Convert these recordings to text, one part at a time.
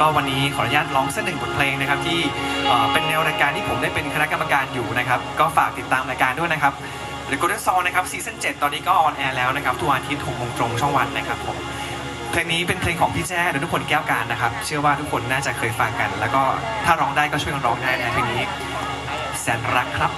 ก็วันนี้ขออนุญาตร้องเสักหนึ่งบทเพลงนะครับที่เอ่อเป็นแนวรายการที่ผมได้เป็นคณะกรรมการอยู่นะครับก็ฝากติดตามรายการด้วยนะครับ The Golden Song นะครับซีซั่น7ตอนนี้ก็ออนแอร์แล้วนะครับทุกวันอาทิตย์6โมงตรงช่องวันนะครับผมเพลงนี้เป็นเพลงของพี่แจ้และทุกคนแก้วการนะครับ เชื่อว่าทุกคนน่าจะเคยฟังกัน แล้วก็ถ้าร้องได้ก็ช่วยกันร้องได้นะเพลงนี้แสนรักครับ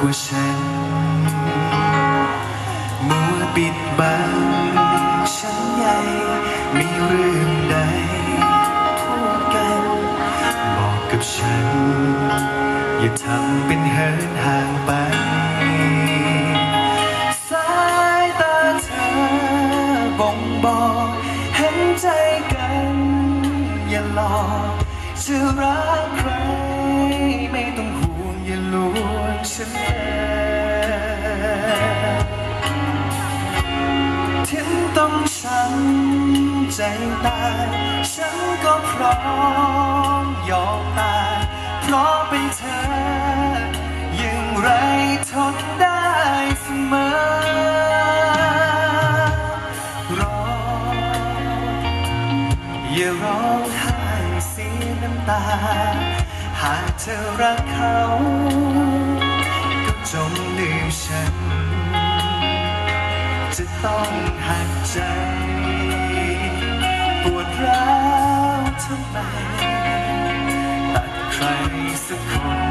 กว่าฉัน มัวปิดบังฉันใหญ่มีเรื่องใดพูดกัน บอกกับฉัน อย่าทำเป็นเหินห่างไป สายตาเธอบ่งบอกเห็นใจกัน อย่าหลอกจะรักใครไม่ต้องห่วงอย่าลวง ฉันเลยถึงต้องช้ำใจตายฉันก็พร้อมยอมตายเพราะเป็นเธอย่างไรทนได้เสมอรออย่าร้องไห้เสียน้ำตา หากเธอรักเขา จงลืมฉัน จะต้องหักใจ ปวดร้าวทำไมตัดใครสักคนมัน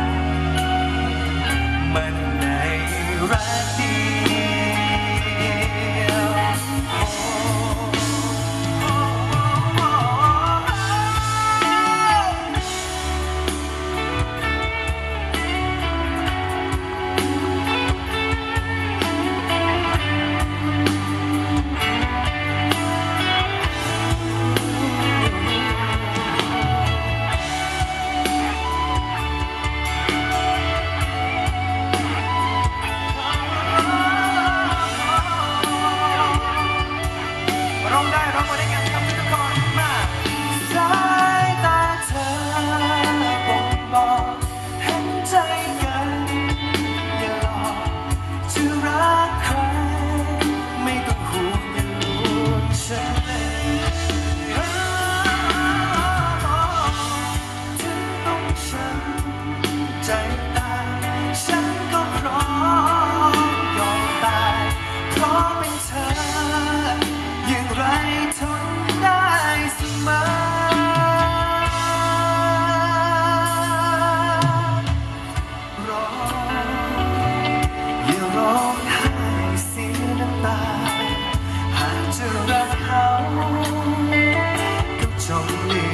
ใจตายฉันก็พร้อมยอมตายเพราะเป็นเธอ อย่างไรทนได้เสมอร้องอย่าร้องไห้เสียน้ำตา หากจะรักเขาก็จงลืมฉัน